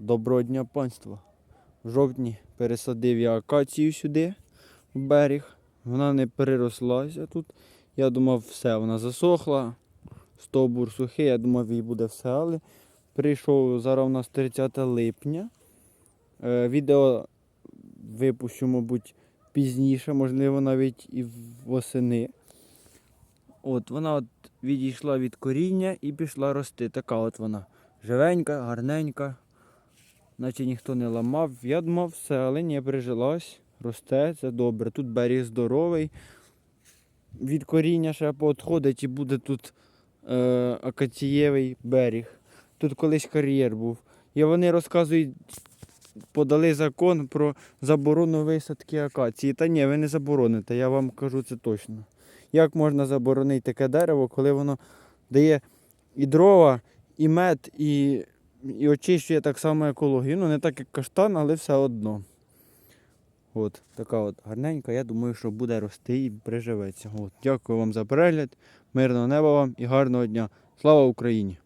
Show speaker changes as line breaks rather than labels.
Доброго дня панства. В жовтні пересадив я акацію сюди, в берег. Вона не перерослася тут. Я думав, все, вона засохла. Стовбур сухий, я думав, їй буде все, але прийшов зараз у нас 30 липня. Е, відео випущу, мабуть, пізніше, можливо, навіть і восени. От вона от відійшла від коріння і пішла рости. Така от вона. Живенька, гарненька. Наче ніхто не ламав. Я думав, все, але прижилась, росте, це добре. Тут берег здоровий. Від коріння ще поотходить і буде тут е, акацієвий берег. Тут колись кар'єр був. І вони розказують, подали закон про заборону висадки акації. Та ні, ви не забороните, я вам кажу це точно. Як можна заборонити таке дерево, коли воно дає і дрова, і мед, і, і очищує так само екологію. Ну, не так, як каштан, але все одно. От, така от гарненька. Я думаю, що буде рости і приживеться. От, дякую вам за перегляд. Мирного неба вам і гарного дня. Слава Україні!